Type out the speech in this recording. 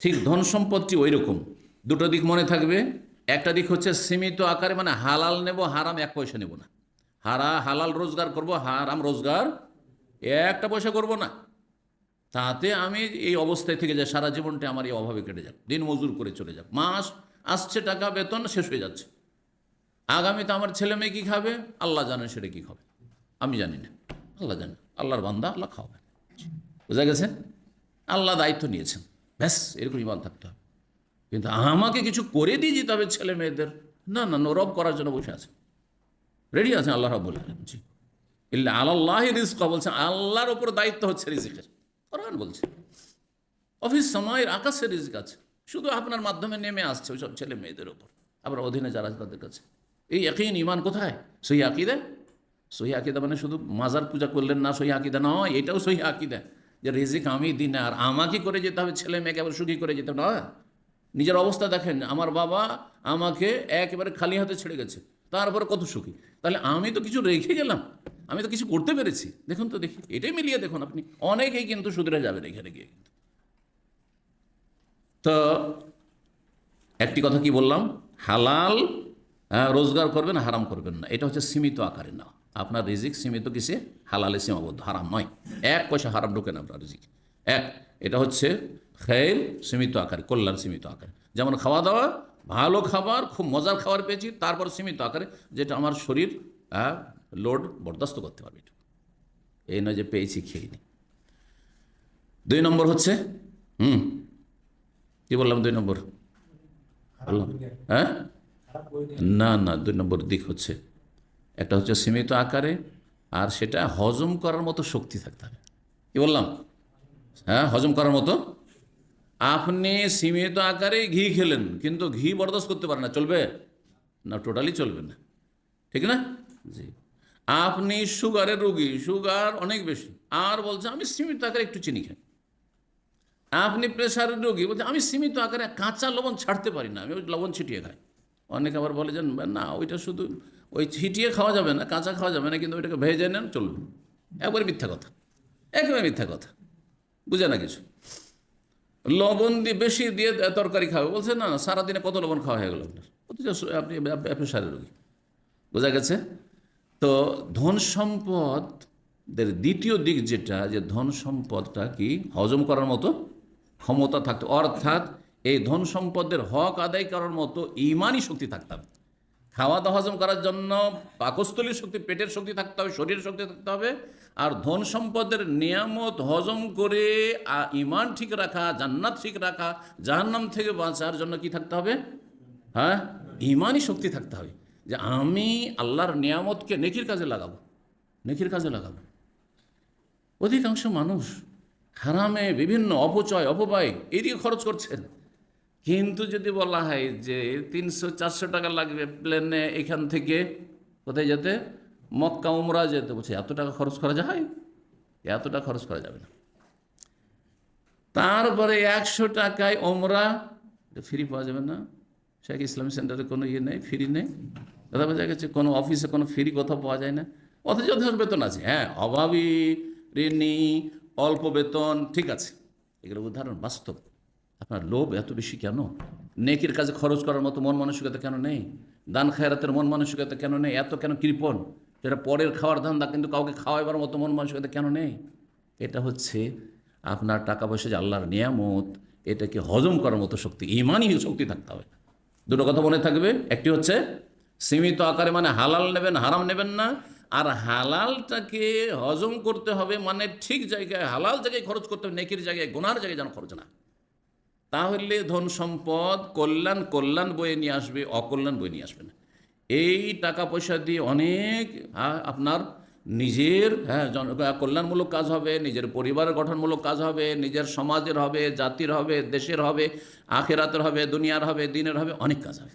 ঠিক ধন সম্পদটি ওই রকম দুটো দিক মনে থাকবে। একটা দিক হচ্ছে সীমিত আকারে মানে হালাল নেব, হারাম এক পয়সা নেব না। হারা, হালাল রোজগার করব, হারাম রোজগার একটা পয়সা করব না। তাতে আমি এই অবস্থায় থেকে যাই, সারা জীবনটা আমার এই অভাবে কেটে যাক। দিন মজুর করে চলে যাক। মাস আসছে, টাকা বেতন শেষ হয়ে যাচ্ছে। আগামীতে আমার ছেলে মেয়ে কী খাবে? আল্লাহ জানে সেটা কী খাবে। আমি জানি না। আল্লাহ জানে। আল্লাহর বান্দা আল্লাহ খাওয়াবে। বোঝা গেছে? আল্লাহ দায়িত্ব নিয়েছেন। ব্যাস এরকম ইমান থাকতে হবে। কিন্তু আমাকে কিছু করে দিয়ে যেতে হবে ছেলে মেয়েদের। না না নরব করার জন্য বসে আছে। রেডি আছে আল্লাহ রব বলে জি। ইল্লা আল্লাহ রিস্ক বলছেন আল্লাহর ওপর দায়িত্ব হচ্ছে রিজিকের। কোরআন বলছে, অফিস সময়ের আকাশের রিজিক আছে। শুধু আপনার মাধ্যমে নেমে আসছে ওইসব ছেলে মেয়েদের ওপর আবার অধীনে যারা আছে তাদের কাছে। এই একই ইমান কোথায়? সহি আকিদা? সহি আকিদা মানে শুধু মাজার পূজা করলেন না সহি আকিদা নয়, এটাও সহি আকিদা। যে রিজিক আমি দিন আর আমাকে করে যেতে হবে ছেলে মেয়েকে আবার সুখী করে যেতে নয় নিজের অবস্থা দেখেন আমার বাবা আমাকে একেবারে খালি হাতে ছেড়ে গেছে তারপরে কত সুখী? তাহলে আমি তো কিছু রেখে গেলাম আমি তো কিছু করতে পেরেছি। দেখুন তো দেখি এটাই মিলিয়ে দেখুন আপনি অনেকেই কিন্তু সুদরে যাবেন এখানে গিয়ে। কিন্তু তো একটি কথা কি বললাম? হালাল হ্যাঁ, রোজগার করবেন হারাম করবেন না এটা হচ্ছে সীমিত আকারে না আপনার রিজিক সীমিত কিসে? হালালে সীমাবদ্ধ হারাম নয়। এক পয়সা হারাম ঢোকে না আপনার রিজিক। এক এটা হচ্ছে খেল সীমিত আকারে কল্যাণ সীমিত আকারে। যেমন খাওয়া দাওয়া ভালো খাবার খুব মজার খাবার পেয়েছি তারপর সীমিত আকারে যেটা আমার শরীর লোড বরদাস্ত করতে পারবে। এই নয় যে পেয়েছি খেয়ে নি দুই নম্বর হচ্ছে হুম কি বললাম দুই নম্বর? বললাম হ্যাঁ? না না দুই নম্বর দিক হচ্ছে একটা হচ্ছে সীমিত আকারে আর সেটা হজম করার মতো শক্তি থাকতে হবে। কি বললাম? হ্যাঁ হজম করার মতো? আপনি সীমিত আকারে ঘি খেলেন, কিন্তু ঘি বরদাস্ত করতে পারেন না, চলবে? না টোটালি চলবে না। ঠিক না? জি। আপনি সুগারের রোগী, সুগার অনেক বেশি। আর বলছে, আমি সীমিত আকারে একটু চিনি খাই। আপনি প্রেশারের রোগী, বলছে, আমি সীমিত আকারে কাঁচা লবণ ছাড়তে পারি না, আমি লবণ ছিটিয়ে খাই। অনেকে আবার বলে যে, না ওইটা শুধু ওই ছিটিয়ে খাওয়া যাবে না, কাঁচা খাওয়া যাবে না, কিন্তু ওইটাকে ভেজে নেন, চলবে। একবারে মিথ্যা কথা, একেবারে মিথ্যা কথা, বুঝে না কিছু। লবণ দিয়ে বেশি দিয়ে তরকারি খাবে, বলছে, না সারাদিনে কত লবণ খাওয়া হয়ে গেল আপনার? আপনি প্রেশারের রোগী। বোঝা গেছে? তো ধন সম্পদের দ্বিতীয় দিক যেটা, যে ধন সম্পদটা কি হজম করার মতো ক্ষমতা থাকতো, অর্থাৎ এই ধন সম্পদের হক আদায় করার মতো ইমানই শক্তি থাকতে হবে। খাওয়া দাওয়া হজম করার জন্য পাকস্থলীর শক্তি, পেটের শক্তি থাকতে হবে, শরীরের শক্তি থাকতে হবে। আর ধন সম্পদের নিয়ামত হজম করে ইমান ঠিক রাখা, জান্নাত ঠিক রাখা, জাহান্নাম থেকে বাঁচার জন্য কি থাকতে হবে? হ্যাঁ? ইমানই শক্তি থাকতে হবে। যে আমি আল্লাহর নিয়ামতকে নেকির কাজে লাগাবো, নেকির কাজে লাগাবো। অধিকাংশ মানুষ হারামে বিভিন্ন অপচয়, অপব্যয় এদিকে খরচ করছেন। কিন্তু যদি বলা হয় যে তিনশো, চারশো টাকা লাগবে প্লেনে এখান থেকে, কোথায় যেতে? মক্কা উমরা যেতে। বলছে, এত টাকা খরচ করা যায়? এত টাকা খরচ করা যাবে না। তারপরে একশো টাকায় ওমরা ফ্রি পাওয়া যাবে না। শেখ ইসলামী সেন্টারে কোনো ইয়ে নেই ফ্রি নেই। কথা বোঝা গেছে কোনো অফিসে কোনো ফ্রি কোথাও পাওয়া যায় না। অথচ যথেষ্ট বেতন আছে। হ্যাঁ অভাবী, ঋণী, অল্প বেতন, ঠিক আছে। এগুলো উদাহরণ, বাস্তব। আপনার লোভ এত বেশি কেন? নেকির কাজে খরচ করার মতো মন মানসিকতা কেন নেই? দান খায়রাতের মন মানসিকতা কেন নেই? এত কেন কৃপণ? যেটা পরের খাওয়ার ধান্দা কিন্তু কাউকে খাওয়াইবার মতো মন মানসিকতা কেন নেই? এটা হচ্ছে আপনার টাকা পয়সা যে আল্লাহর নিয়ামত, এটাকে হজম করার মতো শক্তি, ইমানই শক্তি থাকতে হবে। দুটো কথা মনে থাকবে, একটি হচ্ছে সীমিত আকারে মানে হালাল নেবেন, হারাম নেবেন না, আর হালালটাকে হজম করতে হবে মানে ঠিক জায়গায়, হালাল জায়গায় খরচ করতে হবে, নেকির জায়গায়, গোনার জায়গায় যেন খরচ না তাহলে ধন সম্পদ কল্যাণ কল্যাণ বয়ে নিয়ে আসবে অকল্যাণ বয়ে নিয়ে আসবে না। এই টাকা পয়সা দিয়ে অনেক হ্যাঁ, আপনার নিজের হ্যাঁ কল্যাণমূলক কাজ হবে নিজের পরিবারের গঠনমূলক কাজ হবে নিজের সমাজের হবে জাতির হবে দেশের হবে আখেরাতের হবে দুনিয়ার হবে দিনের হবে অনেক কাজ হবে।